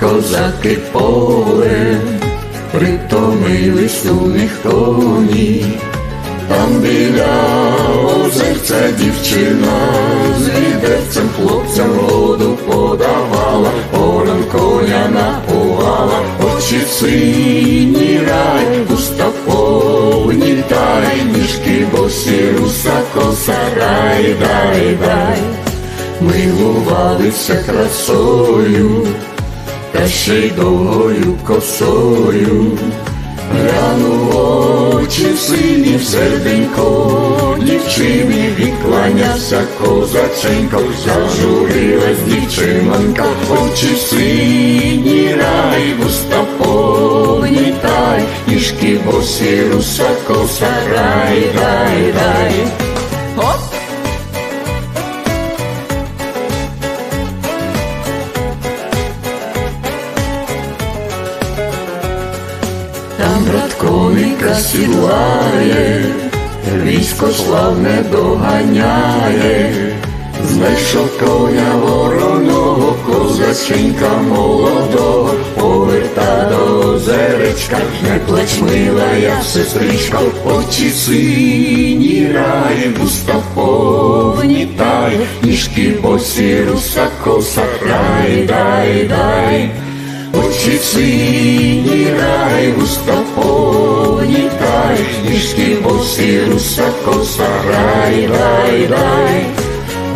козаки поле, притомились у них коні, там біля озерця дівчина з відерцем хлопцям воду подавала, Орен коня напувала, очі сині милувалися красою, та ще й довгою косою. Гляну очі сині в серденько, дівчині відкланявся козаченько, зажурилась дівчинонька, очі сині рай, вуста повні тай, ніжки босі, руса коса, брат коника сідлає, військо славне доганяє, знайшов коня вороного, козаченька молодого, поверта до озеречка, не плач мила я сестричка, очі сині рай, вуста повні тай, ніжки босі, руса коса, рай, дай, дай. Очі сині рай, уста тай, ніжки босі, руса коса, рай, рай, рай.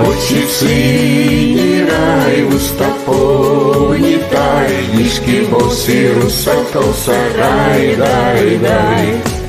Очі сині рай, уста повні тай, ніжки босі, руса коса, рай, рай, рай.